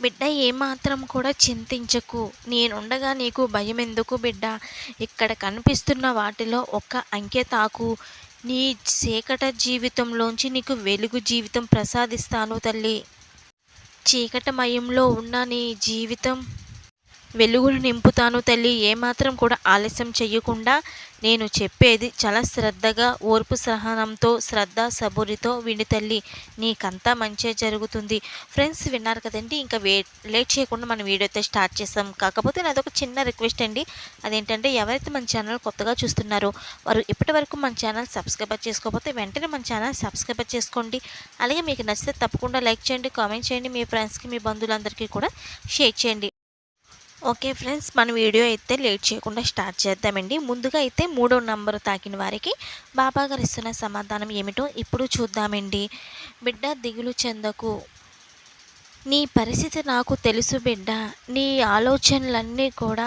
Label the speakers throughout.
Speaker 1: బిడ్డ ఏమాత్రం కూడా చింతించకు. నేనుండగా నీకు భయం ఎందుకు బిడ్డ? ఇక్కడ కనిపిస్తున్న వాటిలో ఒక్క అంకె తాకు. నీ చీకట జీవితంలోంచి నీకు వెలుగు జీవితం ప్రసాదిస్తాను తల్లి. చీకటమయంలో ఉన్న నీ జీవితం వెలుగును నింపుతాను తల్లి. ఏమాత్రం కూడా ఆలస్యం చెయ్యకుండా నేను చెప్పేది చాలా శ్రద్ధగా ఓర్పు సహనంతో శ్రద్ధ సబురితో విని తల్లి. నీకంతా మంచిగా జరుగుతుంది. ఫ్రెండ్స్ విన్నారు కదండి ఇంకా వే లేట్ చేయకుండా మనం వీడియో అయితే స్టార్ట్ చేస్తాం. కాకపోతే నాది ఒక చిన్న రిక్వెస్ట్ అండి. అదేంటంటే ఎవరైతే మన ఛానల్ కొత్తగా చూస్తున్నారో వారు ఇప్పటి వరకు మన ఛానల్ సబ్స్క్రైబ్ చేసుకోకపోతే వెంటనే మన ఛానల్ సబ్స్క్రైబ్ చేసుకోండి. అలాగే మీకు నచ్చితే తప్పకుండా లైక్ చేయండి కామెంట్ చేయండి. మీ ఫ్రెండ్స్కి మీ బంధువులందరికీ కూడా షేర్ చేయండి. ఓకే ఫ్రెండ్స్ మన వీడియో అయితే లేట్ చేయకుండా స్టార్ట్ చేద్దామండి. ముందుగా అయితే మూడో నంబరు తాకిన వారికి బాబా గారు ఇస్తున్న సమాధానం ఏమిటో ఇప్పుడు చూద్దామండి. బిడ్డ దిగులు చెందకు. నీ పరిస్థితి నాకు తెలుసు బిడ్డ. నీ ఆలోచనలన్నీ కూడా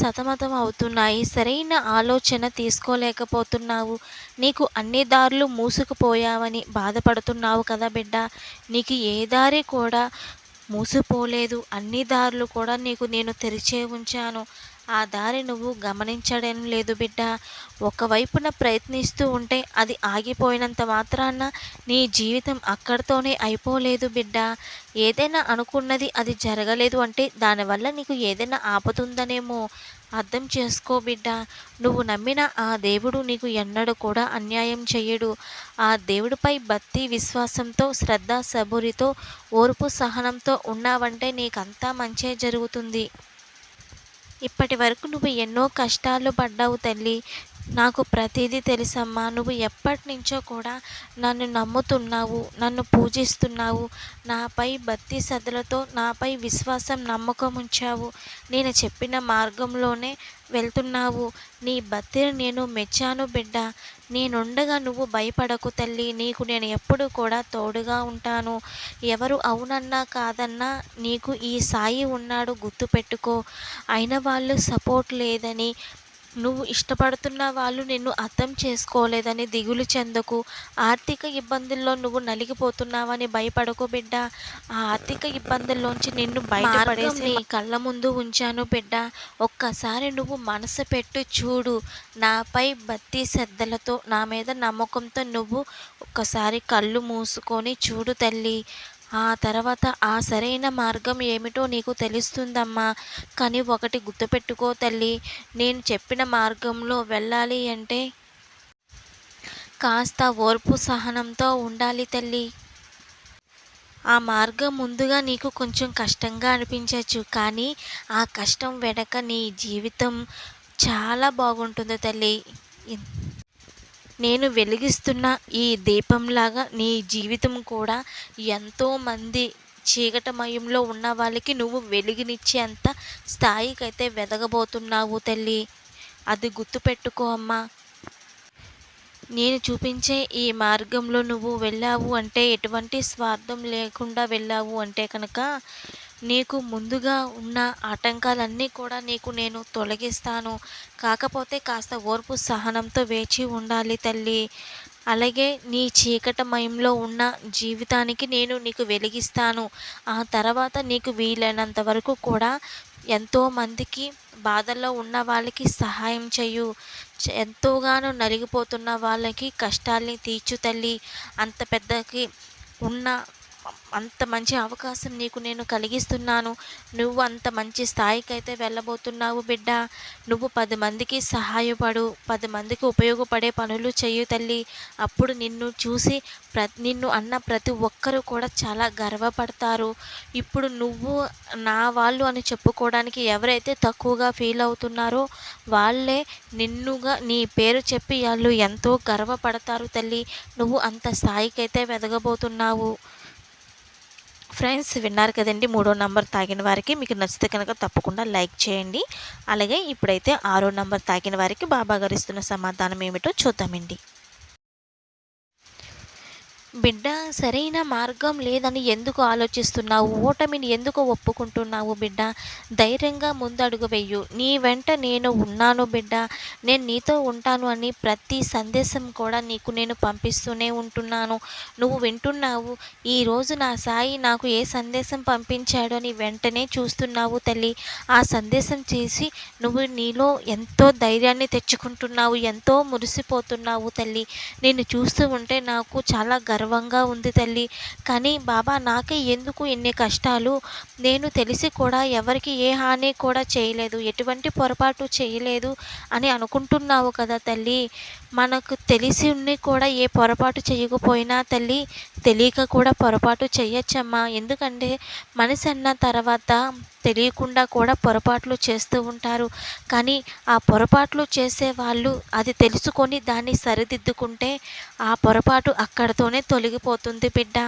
Speaker 1: సతమతం అవుతున్నాయి. సరైన ఆలోచన తీసుకోలేకపోతున్నావు. నీకు అన్ని దారులు మూసుకుపోయావని బాధపడుతున్నావు కదా బిడ్డ. నీకు ఏ దారి కూడా మూసిపోలేదు. అన్ని దారులు కూడా నీకు నేను తెరిచే ఉంచాను. ఆ దారి నువ్వు గమనించడం లేదు బిడ్డ. ఒకవైపున ప్రయత్నిస్తూ ఉంటే అది ఆగిపోయినంత మాత్రాన నీ జీవితం అక్కడితోనే అయిపోలేదు బిడ్డ. ఏదైనా అనుకున్నది అది జరగలేదు అంటే దానివల్ల నీకు ఏదైనా ఆపుతుందనేమో. అర్థం చేసుకో బిడ్డ. నువ్వు నమ్మిన ఆ దేవుడు నీకు ఎన్నడూ కూడా అన్యాయం చెయ్యడు. ఆ దేవుడిపై భక్తి విశ్వాసంతో శ్రద్ధ సబురితో ఓర్పు సహనంతో ఉన్నావంటే నీకంతా మంచే జరుగుతుంది. ఇప్పటి వరకు నువ్వు ఎన్నో కష్టాలు పడ్డావు తల్లి. నాకు ప్రతిదీ తెలుసమ్మా. నువ్వు ఎప్పటి నుంచో కూడా నన్ను నమ్ముతున్నావు నన్ను పూజిస్తున్నావు. నాపై భక్తి శ్రద్ధలతో నాపై విశ్వాసం నమ్మకం ఉంచావు. నేను చెప్పిన మార్గంలోనే వెళ్తున్నావు. నీ భక్తిని నేను మెచ్చాను బిడ్డ. నేనుండగా నువ్వు భయపడకు తల్లి. నీకు నేను ఎప్పుడు కూడా తోడుగా ఉంటాను. ఎవరు అవునన్నా కాదన్నా నీకు ఈ సాయి ఉన్నాడు గుర్తుపెట్టుకో. అయిన వాళ్ళు సపోర్ట్ లేదని నువ్వు ఇష్టపడుతున్న వాళ్ళు నిన్ను అర్థం చేసుకోలేదని దిగులు చెందకు. ఆర్థిక ఇబ్బందుల్లో నువ్వు నలిగిపోతున్నావని భయపడకు బిడ్డ. ఆ ఆర్థిక ఇబ్బందుల్లోంచి నిన్ను బయటపడేసి కళ్ళ ముందు ఉంచాను బిడ్డ. ఒక్కసారి నువ్వు మనసు పెట్టు చూడు. నాపై భక్తి శ్రద్ధలతో నా మీద నమ్మకంతో నువ్వు ఒక్కసారి కళ్ళు మూసుకొని చూడు తల్లి. ఆ తర్వాత ఆ సరైన మార్గం ఏమిటో నీకు తెలుస్తుందమ్మా. కానీ ఒకటి గుర్తుపెట్టుకో తల్లి నేను చెప్పిన మార్గంలో వెళ్ళాలి అంటే కాస్త ఓర్పు సహనంతో ఉండాలి తల్లి. ఆ మార్గం ముందుగా నీకు కొంచెం కష్టంగా అనిపించవచ్చు కానీ ఆ కష్టం వెనక నీ జీవితం చాలా బాగుంటుంది తల్లి. నేను వెలిగిస్తున్న ఈ దీపంలాగా నీ జీవితం కూడా ఎంతోమంది చీకటమయంలో ఉన్న వాళ్ళకి నువ్వు వెలుగునిచ్చేంత స్థాయికైతే వెదగబోతున్నావు తల్లి. అది గుర్తుపెట్టుకో అమ్మా. నేను చూపించే ఈ మార్గంలో నువ్వు వెళ్ళావు అంటే ఎటువంటి స్వార్థం లేకుండా వెళ్ళావు అంటే కనుక నీకు ముందుగా ఉన్న ఆటంకాలన్నీ కూడా నీకు నేను తొలగిస్తాను. కాకపోతే కాస్త ఓర్పు సహనంతో వేచి ఉండాలి తల్లి. అలాగే నీ చీకటమయంలో ఉన్న జీవితానికి నేను నీకు వెలిగిస్తాను. ఆ తర్వాత నీకు వీలైనంత వరకు కూడా ఎంతోమందికి బాధల్లో ఉన్న వాళ్ళకి సహాయం చేయు ఎంతోగానో నలిగిపోతున్న వాళ్ళకి కష్టాల్ని తీర్చు తల్లి. అంత పెద్దకి ఉన్న అంత మంచి అవకాశం నీకు నేను కలిగిస్తున్నాను. నువ్వు అంత మంచి స్థాయికి అయితే వెళ్ళబోతున్నావు బిడ్డ. నువ్వు పది మందికి సహాయపడు పది మందికి ఉపయోగపడే పనులు చేయు తల్లి. అప్పుడు నిన్ను చూసి ప్ర నిన్ను అన్న ప్రతి ఒక్కరూ కూడా చాలా గర్వపడతారు. ఇప్పుడు నువ్వు నా వాళ్ళు అని చెప్పుకోవడానికి ఎవరైతే తక్కువగా ఫీల్ అవుతున్నారో వాళ్ళే నిన్నుగా నీ పేరు చెప్పి వాళ్ళు ఎంతో గర్వపడతారు తల్లి. నువ్వు అంత స్థాయికి అయితే వెదగబోతున్నావు. ఫ్రెండ్స్ విన్నారు కదండి మూడో నంబర్ తాగిన వారికి మీకు నచ్చితే కనుక తప్పకుండా లైక్ చేయండి. అలాగే ఇప్పుడైతే ఆరో నంబర్ తాగిన వారికి బాబా గారు ఇస్తున్న సమాధానం ఏమిటో చూద్దామండి. బిడ్డ సరైన మార్గం లేదని ఎందుకు ఆలోచిస్తున్నావు? ఓటమిని ఎందుకు ఒప్పుకుంటున్నావు బిడ్డ? ధైర్యంగా ముందడుగు వెయ్యు నీ వెంట నేను ఉన్నాను బిడ్డ. నేను నీతో ఉంటాను అని ప్రతి సందేశం కూడా నీకు నేను పంపిస్తూనే ఉంటున్నాను. నువ్వు వింటున్నావు. ఈరోజు నా సాయి నాకు ఏ సందేశం పంపించాడో అని వెంటనే చూస్తున్నావు తల్లి. ఆ సందేశం చేసి నువ్వు నీలో ఎంతో ధైర్యాన్ని తెచ్చుకుంటున్నావు ఎంతో మురిసిపోతున్నావు తల్లి. నేను చూస్తూ ఉంటే నాకు చాలా గర్వంగా ఉంది తల్లి. కానీ బాబా నాకే ఎందుకు ఇన్ని కష్టాలు? నేను తెలిసి కూడా ఎవరికి ఏ హాని కూడా చేయలేదు. ఎటువంటి పొరపాటు చేయలేదు అని అనుకుంటున్నావు కదా తల్లి. మనకు తెలిసి ఉన్ని కూడా ఏ పొరపాటు చేయకపోయినా తల్లి తెలియక కూడా పొరపాటు చేయొచ్చమ్మా. ఎందుకంటే మనిషి అన్న తర్వాత తెలియకుండా కూడా పొరపాట్లు చేస్తూ ఉంటారు. కానీ ఆ పొరపాట్లు చేసే వాళ్ళు అది తెలుసుకొని దాన్ని సరిదిద్దుకుంటే ఆ పొరపాటు అక్కడితోనే తొలగిపోతుంది బిడ్డ.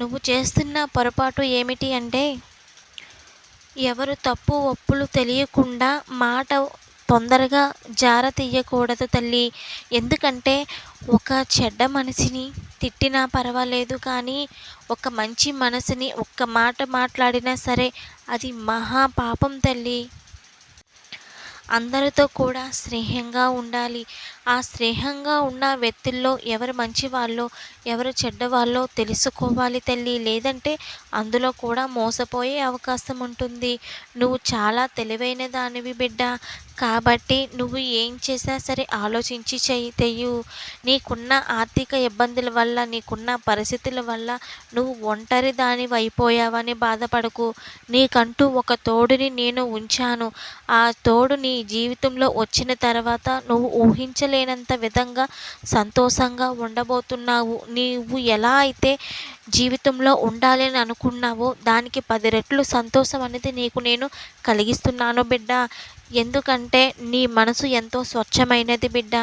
Speaker 1: నువ్వు చేస్తున్న పొరపాటు ఏమిటి అంటే ఎవరు తప్పు ఒప్పులు తెలియకుండా మాట తొందరగా జార తీయకూడదు తల్లి. ఎందుకంటే ఒక చెడ్డ మనిషిని తిట్టినా పర్వాలేదు కానీ ఒక మంచి మనసుని ఒక్క మాట మాట్లాడినా సరే అది మహా పాపం తల్లి. అందరితో కూడా స్నేహంగా ఉండాలి. ఆ స్నేహంగా ఉన్న వ్యక్తుల్లో ఎవరు మంచివాళ్ళో ఎవరు చెడ్డవాళ్ళో తెలుసుకోవాలి తల్లి. లేదంటే అందులో కూడా మోసపోయే అవకాశం ఉంటుంది. నువ్వు చాలా తెలివైన దానివి బిడ్డ. కాబట్టి నువ్వు ఏం చేసినా సరే ఆలోచించి చెయ్యి తెయ్యు. నీకున్న ఆర్థిక ఇబ్బందుల వల్ల నీకున్న పరిస్థితుల వల్ల నువ్వు ఒంటరి దాని అయిపోయావని బాధపడకు. నీకంటూ ఒక తోడుని నేను ఉంచాను. ఆ తోడు నీ జీవితంలో వచ్చిన తర్వాత నువ్వు ఊహించలే లేనంత విధంగా సంతోషంగా ఉండబోతున్నావు. నీవు ఎలా అయితే జీవితంలో ఉండాలని అనుకున్నావో దానికి పది రెట్లు సంతోషం అనేది నీకు నేను కలిగిస్తున్నాను బిడ్డ. ఎందుకంటే నీ మనసు ఎంతో స్వచ్ఛమైనది బిడ్డ.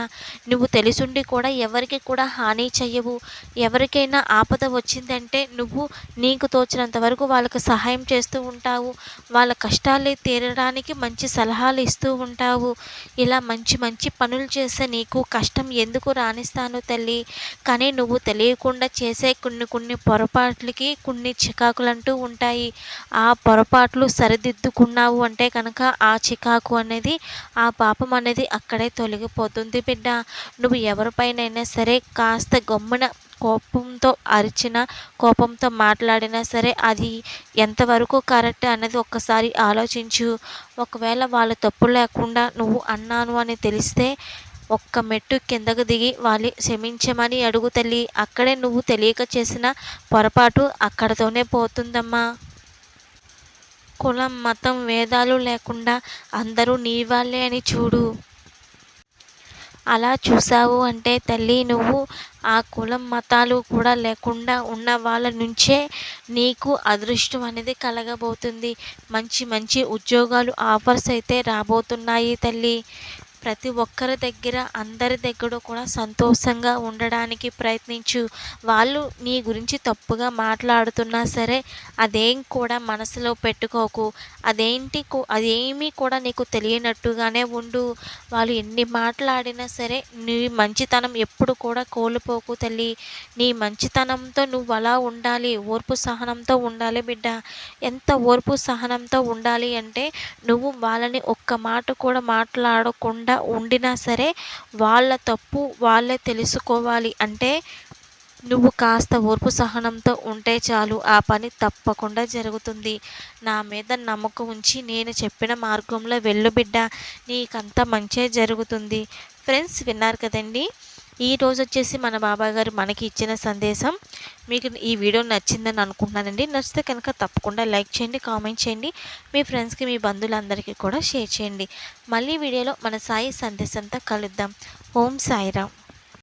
Speaker 1: నువ్వు తెలుసుండి కూడా ఎవరికి కూడా హాని చెయ్యవు. ఎవరికైనా ఆపద వచ్చిందంటే నువ్వు నీకు తోచినంత వరకు వాళ్ళకు సహాయం చేస్తూ ఉంటావు. వాళ్ళ కష్టాలు తీరడానికి మంచి సలహాలు ఇస్తూ ఉంటావు. ఇలా మంచి మంచి పనులు చేసే నీకు కష్టం ఎందుకు రాణిస్తాను తల్లి? కానీ నువ్వు తెలియకుండా చేసే కొన్ని కొన్ని పొరపాట్లకి కొన్ని చికాకులంటూ ఉంటాయి. ఆ పొరపాట్లు సరిదిద్దుకున్నావు అంటే కనుక ఆ చికాకు అనేది ఆ పాపం అనేది అక్కడే తొలగిపోతుంది బిడ్డ. నువ్వు ఎవరిపైనైనా సరే కాస్త గమ్మున కోపంతో అరిచిన కోపంతో మాట్లాడినా సరే అది ఎంతవరకు కరెక్ట్ అనేది ఒక్కసారి ఆలోచించు. ఒకవేళ వాళ్ళ తప్పు లేకుండా నువ్వు అన్నాను అని తెలిస్తే ఒక్క మెట్టు కిందకు దిగి వాళ్ళు క్షమించమని అడుగు తల్లి. అక్కడే నువ్వు తెలియక చేసిన పొరపాటు అక్కడతోనే పోతుందమ్మా. కులం మతం వేదాలు లేకుండా అందరూ నీ వాళ్ళే అని చూడు. అలా చూసావు అంటే తల్లి నువ్వు ఆ కులం మతాలు కూడా లేకుండా ఉన్న వాళ్ళ నుంచే నీకు అదృష్టం అనేది కలగబోతుంది. మంచి మంచి ఉద్యోగాలు ఆఫర్స్ అయితే రాబోతున్నాయి తల్లి. ప్రతి ఒక్కరి దగ్గర అందరి దగ్గర కూడా సంతోషంగా ఉండడానికి ప్రయత్నించు. వాళ్ళు నీ గురించి తప్పుగా మాట్లాడుతున్నా సరే అదేం కూడా మనసులో పెట్టుకోకు. అదేంటి అదేమీ కూడా నీకు తెలియనట్టుగానే ఉండు. వాళ్ళు ఎన్ని మాట్లాడినా సరే నీ మంచితనం ఎప్పుడు కూడా కోల్పోకు తల్లి. నీ మంచితనంతో నువ్వు అలా ఉండాలి. ఓర్పు సహనంతో ఉండాలి బిడ్డ. ఎంత ఓర్పు సహనంతో ఉండాలి అంటే నువ్వు వాళ్ళని ఒక్క మాట కూడా మాట్లాడకుండా ఉండినా సరే వాళ్ళ తప్పు వాళ్ళే తెలుసుకోవాలి. అంటే నువ్వు కాస్త ఓర్పు సహనంతో ఉంటే చాలు ఆ పని తప్పకుండా జరుగుతుంది. నా మీద నమ్మకం ఉంచి నేను చెప్పిన మార్గంలో వెళ్ళు బిడ్డ నీకంతా మంచే జరుగుతుంది. ఫ్రెండ్స్ విన్నారు కదండీ? ఈ రోజు వచ్చేసి మన బాబాయ్ గారు మనకి ఇచ్చిన సందేశం. మీకు ఈ వీడియో నచ్చిందని అనుకుంటున్నానండి. నచ్చితే కనుక తప్పకుండా లైక్ చేయండి కామెంట్ చేయండి. మీ ఫ్రెండ్స్కి మీ బంధువులందరికీ కూడా షేర్ చేయండి. మళ్ళీ వీడియోలో మన సాయి సందేశంతో కలుద్దాం. ఓం సాయిరామ్.